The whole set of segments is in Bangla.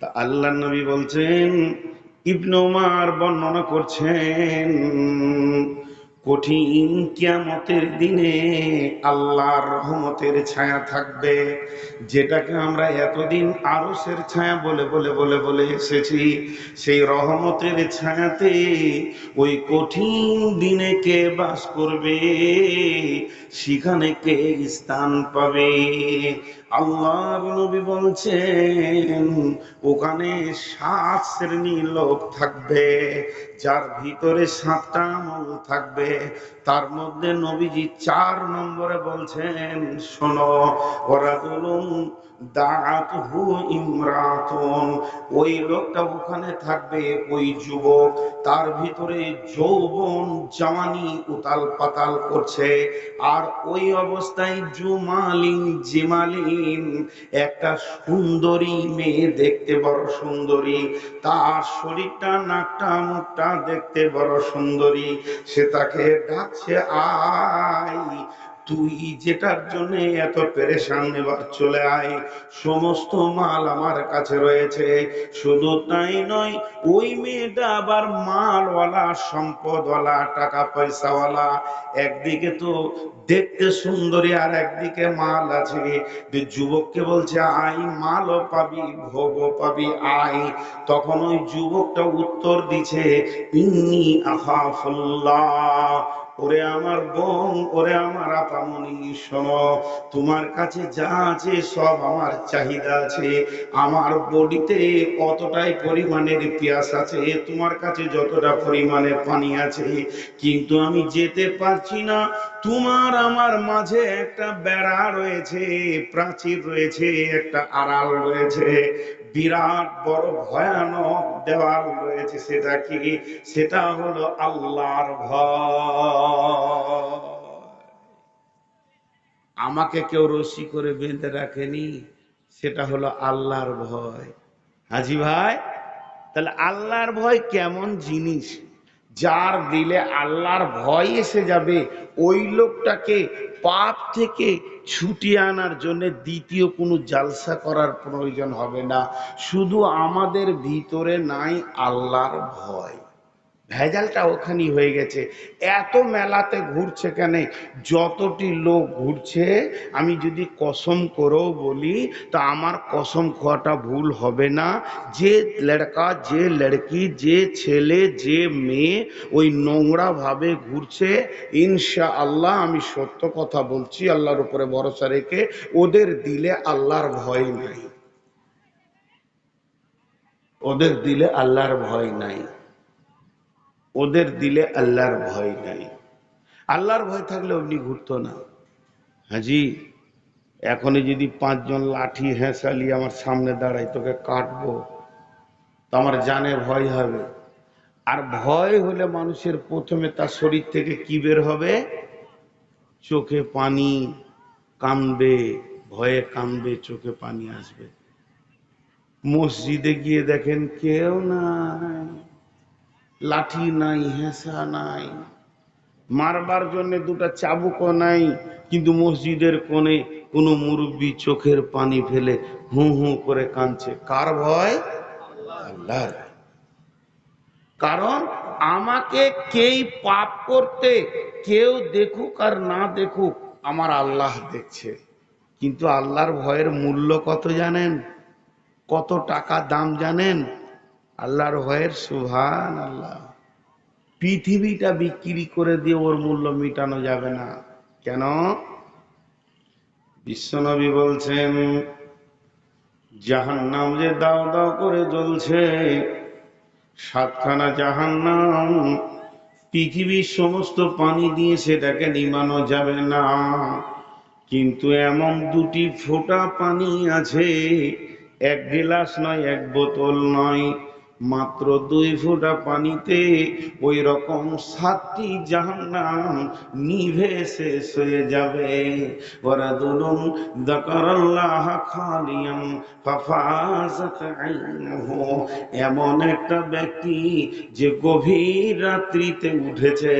তা আল্লাহ নবী বলছেন ইবনুমার বর্ণনা করছেন কঠিন কিয়ামতের দিনে আল্লাহর রহমতের ছায়া থাকবে। যেটাকে আমরা এতদিন আরসের ছায়া বলে বলে বলে বলে এসেছি, সেই রহমতের ছায়াতে ওই কঠিন দিনে কে বাস করবে? সেখানে কে স্থান পাবে? আল্লাহর নবী বলছেন, ওখানে সাত শ্রেণির লোক থাকবে, যার ভিতরে সাতটা আমল থাকবে। তার মধ্যে নবীজি চার নম্বরে বলছেন শোনো ওরা ইমরাতুন ওই লোকটা ওখানে থাকবে, ওই যুবক। তার ভিতরে যৌবন, জামানি উতাল পাতাল করছে। আর ওই অবস্থায় জুমালিন জিমালিন, একটা সুন্দরী মেয়ে দেখতে বড় সুন্দরী। তার শরীরটা, নাকটা, মুখটা দেখতে বড় সুন্দরী। সে তাকে ডাকছে, আয়। তুই যেটার জন্য এত পেরেশান এবার চলে আয়। সমস্ত মাল আমার কাছে রয়েছে। শুধু তাই নয়, ওই মেয়েটা আবার মালওয়ালা, সম্পদওয়ালা টাকা পয়সাওয়ালা একদিকে তো দেখতে সুন্দরী আর একদিকে মাল আছে। যুবককে বলছে আই মালও পাবি, ভোগও পাবি আই তখন ওই যুবকটা উত্তর দিছে, ইন্নি আহাফুল্লাহ ওরে আমার বোন, ওরে আমার আপামনি শোনো, তোমার কাছে যা আছে সব আমার চাহিদা আছে। আমার বডিতে অতটাই পরিমাণের পিয়াস আছে, তোমার কাছে যতটা পরিমাণের পানি আছে, কিন্তু আমি যেতে পারছি না। তোমার আমার মাঝে একটা বেড়া রয়েছে, প্রাচীর রয়েছে, একটা আড়াল রয়েছে। বিরাট বড় ভয়ানক দেওয়াল রয়েছে, সেটা কি? সেটা হলো আল্লাহর ভয়। আমাকে কেউ রশি করে বেঁধে রাখেনি, সেটা হলো আল্লাহর ভয়। হাজি ভাই, তাহলে আল্লাহর ভয় কেমন জিনিস? যার দিলে আল্লাহর ভয় এসে যাবে, ওই লোকটাকে পাপ থেকে ছুটিয়ে আনার জন্য দ্বিতীয় কোনো জালসা করার প্রয়োজন হবে না। শুধু আমাদের ভিতরে নাই আল্লাহর ভয়। ভেজালটা ওখানেই হয়ে গেছে। এত মেলাতে ঘুরছে কেন? যতটি লোক ঘুরছে, আমি যদি কসম করেও বলি, তা আমার কসম খাওয়াটা ভুল হবে না। যে লড়কা, যে লড়কি, যে ছেলে, যে মেয়ে ওই নোংরা ভাবে ঘুরছে ইনশা আল্লাহ আমি সত্য কথা বলছি, আল্লাহর উপরে ভরসা রেখে ওদের দিলে আল্লাহর ভয় নাই। ওদের দিলে আল্লাহর ভয় নাই। ওদের দিলে আল্লাহর ভয় নাই। আল্লাহর ভয় থাকলে অমনি ঘুরতো না। হাজি এখনই যদি পাঁচজন লাঠি হেঁসালি আমার সামনে দাঁড়াই তোকে কাটবো। তো আমার জানে ভয় হবে। আর ভয় হলে মানুষের প্রথমে তার শরীর থেকে কি বের হবে? চোখে পানি কামবে, ভয়ে কামবে, চোখে পানি আসবে। মসজিদে গিয়ে দেখেন কেউ নাই। লাঠি নাই, হেঁসা নাই। মারবার জন্য দুটা চাবুকও নাই, কিন্তু মসজিদের কোণে কোনো মুরব্বী চোখের পানি ফেলে হু হু করে কাঁদছে। কার ভয়? আল্লাহর কারণ আমাকে কেই পাপ করতে, কেউ দেখুক আর না দেখুক, আমার আল্লাহ দেখছে। কিন্তু আল্লাহর ভয়ের মূল্য কত জানেন? কত টাকা দাম জানেন? আল্লাহর ভয়ের সুভান আল্লাহ পৃথিবীটা বিক্রি করে দিয়ে ওর মূল্য মিটানো যাবে না। কেন? বিশ্বনবী বলছেন, জাহান্নাম যে দাও দাও করে জ্বলছে, সাতখানা জাহান্নাম, পৃথিবীর সমস্ত পানি দিয়ে সেটাকে নিমানো যাবে না। কিন্তু এমন দুটি ফোঁটা পানি আছে, এক গিলাস নয়, এক বোতল নয়। মাত্র দুই ফোঁটা পানিতে ওই রকম সাতটি জাহান্নাম নিভে শেষ হয়ে যাবে। ওরা দুলুন খালিয়াম এমন একটা ব্যক্তি যে গভীর রাত্রিতে উঠেছে।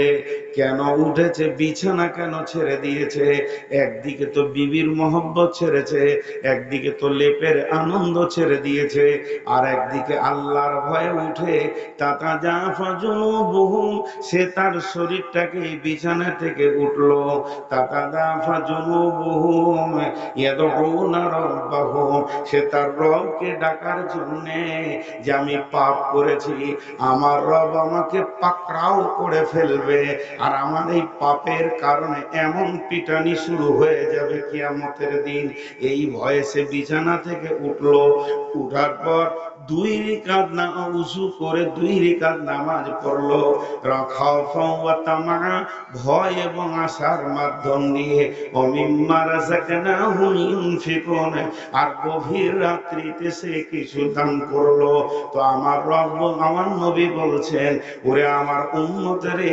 কেন উঠেছে? বিছানা কেন ছেড়ে দিয়েছে? একদিকে তো বিবির মহব্বত ছেড়েছে, একদিকে তো লেপের আনন্দ ছেড়ে দিয়েছে আর একদিকে আল্লাহর ভয়ে উঠে তাতা জাফা জুনুবুহুম সে তার শরীরটাকে বিছানা থেকে উঠল। তাতা জাফা জুনুবুহুম ইয়াদউনা রাব্বাহুম, সে তার রবকে ডাকার জন্য যে আমি পাপ করেছি, আমার রব আমাকে পাকড়াও করে ফেলবে। আর আমার এই পাপের কারণে এমন পিটানি শুরু হয়ে যাবে কিয়ামতের দিন। এই ভয়ে সে বিছানা থেকে উঠল। উঠার পর দুই রিকাত না উজু করে দুই রিকাত নামাজ পড়ল। ভয় এবং আশার মাধ্যম দিয়ে আর গভীর রাত্রিতে সে কিছু দান করল। তো আমার রব আমার নবী বলছেন, ওরে আমার উম্মতরে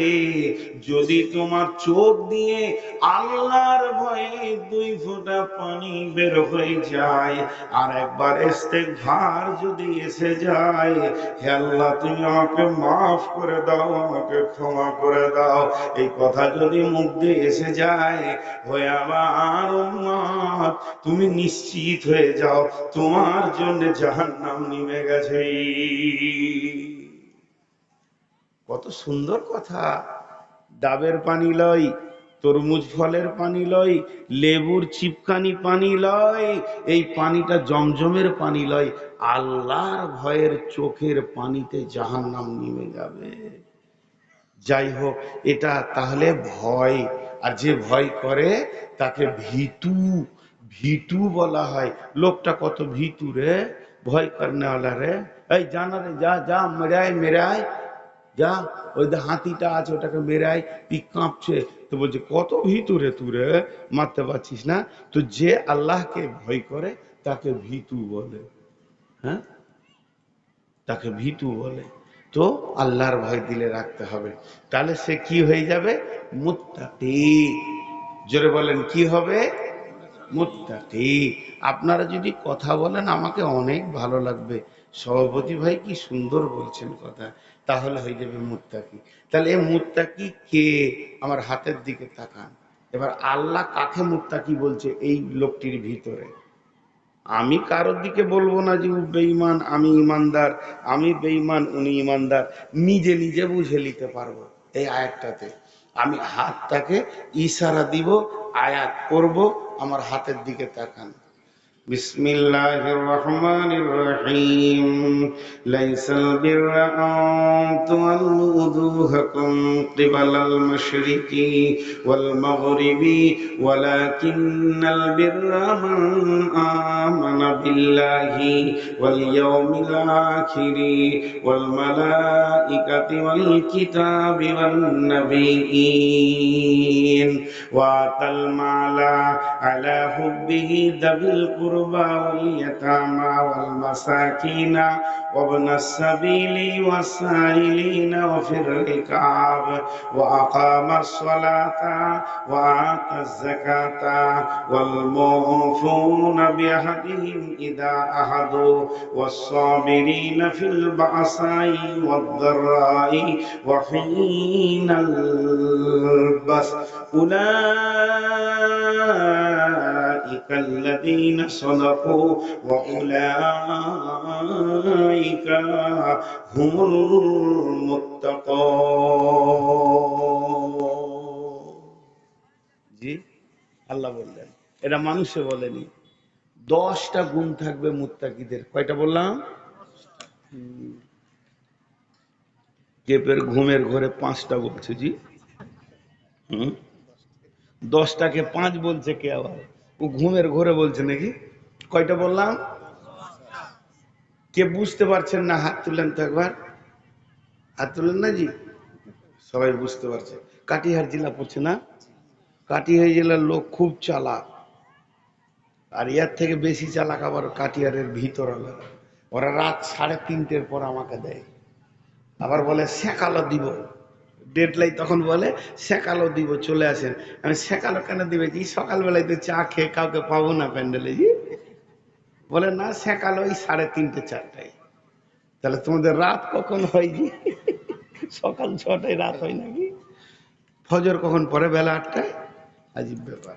যদি তোমার চোখ দিয়ে আল্লাহর ভয়ে দুই ফোঁটা পানি বের হয়ে যায়, আর একবার ইস্তেগফার যদি এসে যায়। হে আল্লাহ, তুমি আমাকে মাফ করে দাও, আমাকে ক্ষমা করে দাও। এই কথা যদি মুখ দিয়ে এসে যায় হয়ে উম্মত, তুমি নিশ্চিত হয়ে যাও, তোমার জন্য জাহান্নাম নেমে গেছে। কত সুন্দর কথা। ডাবের পানি লয় তরমুজ ফলের পানি লয়, লেবুর চিপকানি পানি লয়, এই পানিটা জমজমের পানি লয়, আল্লাহর ভয়ের চোখের পানিতে জাহান্নাম নেমে যাবে। যাই হোক এটা তাহলে ভয়, আর যে ভয় করে তাকে ভীতু ভীতু বলা হয়। লোকটা কত ভীতু রে? ভয় করনেওয়ালা রে। এই জানা রে, যা যা, মেরায় মেরায়, যা, ওই হাতিটা আছে, ওটাকে মেরায় তুই কাঁপছে তো বলছে, কত ভীতু রে তু রে? মারতে পারছিস না? তো যে আল্লাহকে ভয় করে, তাকে ভীতু বলে। হ্যাঁ? তাকে ভীতু বলে। তো আল্লাহর ভয় দিলে রাখতে হবে। তাহলে সে কি হয়ে যাবে? মুত্তাকি। জোরে বলেন, কি হবে? মুত্তাকি। আপনারা যদি কথা বলেন, আমাকে অনেক ভালো লাগবে। সভাপতি ভাই কি সুন্দর বলছেন কথা। তাহলে হয়ে যাবে মুত্তাকি। তাহলে এই মুত্তাকি কে? আমার হাতের দিকে তাকান। এবার আল্লাহ কাকে মুত্তাকি বলছে এই লোকটির ভিতরে? আমি কারোর দিকে বলব না যে বেঈমান, আমি ইমানদার আমি বেঈমান, উনি ইমানদার নিজে নিজে বুঝে নিতে পারব এই আয়াতটাতে। আমি হাতটাকে ইশারা দিব, আয়াত করব, আমার হাতের দিকে তাকান। بسم الله الرحمن الرحيم ليس البر أن تولوا وجوهكم قبل المشرق والمغرب ولكن البر من آمن بالله واليوم الآخر والملائكة والكتاب والنبيين وآتى المال على حبه ذوي القربى واليتامى والمساكين وابن السبيل والسائلين وفي الركاب وأقام الصلاة وآتى الزكاة والموفون بعهدهم إذا عهدوا والصابرين في البأساء والضراء وحين البس أولئك الذين صدقوا وأولئك هم المتقون জি আল্লাহ বললেন এটা মানুষে বলেনি দশটা গুণ থাকবে মুত্তাকিদের কয়টা বললাম হুম। কেপের ঘুমের ঘরে পাঁচটা বলছে জি হুম দশটাকে পাঁচ বলছে কে আবার ও ঘুমের ঘরে বলছে নাকি? কয়টা বললাম? কে বুঝতে পারছেন না হাত তুলেন তো একবার? হাত তুলেন না জি? সবাই বুঝতে পারছে। কাটিহার জেলা পড়ছে না? কাটিহার জেলার লোক খুব চালাক। আর ইয়ার থেকে বেশি চালাক আবার কাটিহারের ভিতর ওরা রাত সাড়ে তিনটের পর আমাকে দেয়। আবার বলে সেকালো দিব। ডেডলাই তখন বলে, সেকালো দিব, চলে আসেন। আমি সেকালো কেন দিবে? জি সকালবেলায় তো চা খেয়ে কাউকে পাবো না প্যান্ডেলে, জি? বলে, না, সেকালো ওই সাড়ে তিনটে, চারটায়। তাহলে তোমাদের রাত কখন হয়, জি? সকাল ছটায় রাত হয় নাকি ফজর কখন পরে বেলা আটটায়? আজীব ব্যাপার।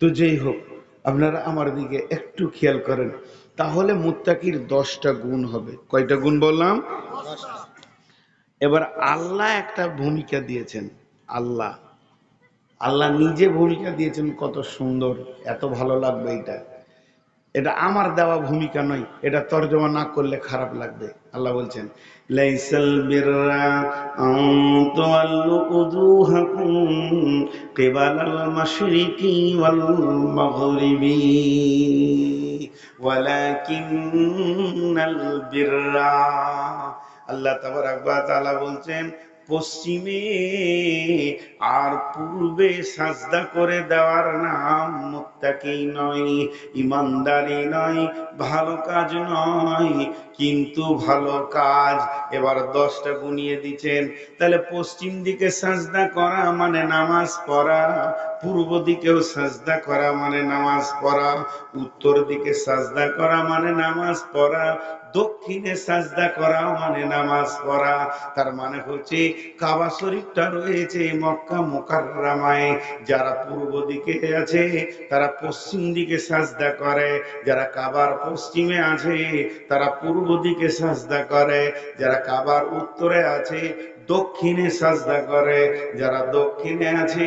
তো যেই হোক, আপনারা আমার দিকে একটু খেয়াল করেন, তাহলে মুত্তাকির দশটা গুণ হবে। কয়টা গুণ বললাম? এবার আল্লাহ একটা ভূমিকা দিয়েছেন, আল্লাহ। আল্লাহ নিজে ভূমিকা দিয়েছেন, কত সুন্দর, এত ভালো লাগবে এটা। এটা আমার দেওয়া ভূমিকা নয়, এটা তর্জমা না করলে খারাপ লাগবে, আল্লাহ বলছেন, লাইসাল ওয়াল বিররা আল্লাহ তাআলা বলছেন, পশ্চিমে আর পূর্বে সাজদা করে দেওয়ার নাম মুত্তাকি নয়, ইমানদারি নয়, ভালো কাজ নয়, কিন্তু ভালো কাজ। এবার দশটা গুনিয়ে দিচ্ছেন, তাহলে পশ্চিম দিকে সাজদা করা মানে নামাজ পড়া, পূর্ব দিকেও সাজদা করা মানে নামাজ পড়া, উত্তর দিকে সাজদা করা মানে নামাজ পড়া দক্ষিণে সাজদা করা মানে নামাজ পড়া। তার মানে হচ্ছে কাবা শরীফটা রয়েছে মক্কা মোকাররামায়। যারা পূর্ব দিকে আছে, তারা পশ্চিম দিকে সাজদা করে। যারা কাবার পশ্চিমে আছে, তারা পূর্ব দিকে সাজদা করে। যারা কাবার উত্তরে আছে দক্ষিণে সাজদা করে। যারা দক্ষিণে আছে,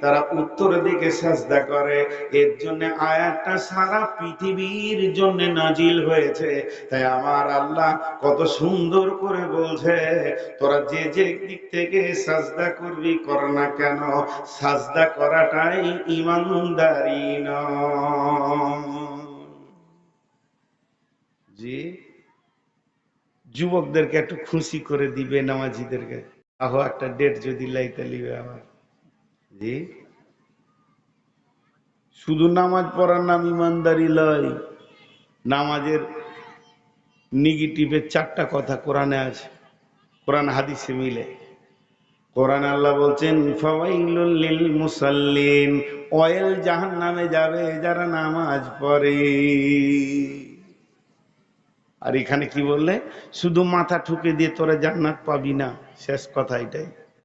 তারা উত্তর দিকে সাজদা করে। এর জন্য আয়াতটা সারা পৃথিবীর জন্য নাজিল হয়েছে। তাই আমার আল্লাহ কত সুন্দর করে বলছে, তোরা যে যে দিক থেকে সাজদা করবি, কর না কেন। সাজদা করাটাই ইমানদারি নয়। জি? যুবকদেরকে একটু খুশি করে দিবে, নামাজিদেরকে। আহ, একটা ডেট যদি লাইতে লিবে আমার। জি? শুধু নামাজ পড়ার নাম ইমানদারি লয়। নামাজের নেগেটিভের চারটা কথা কোরআনে আছে। কোরআন হাদিসে মিলে। কোরআন আল্লাহ বলছেন লিল মুসাল্লিন। অয়েল জাহান্নামে যাবে যারা নামাজ পড়ে। আর এখানে কি বললে? শুধু মাথা ঠুকে দিয়ে তোরা জান্নাত পাবি না। শেষ কথা এটাই।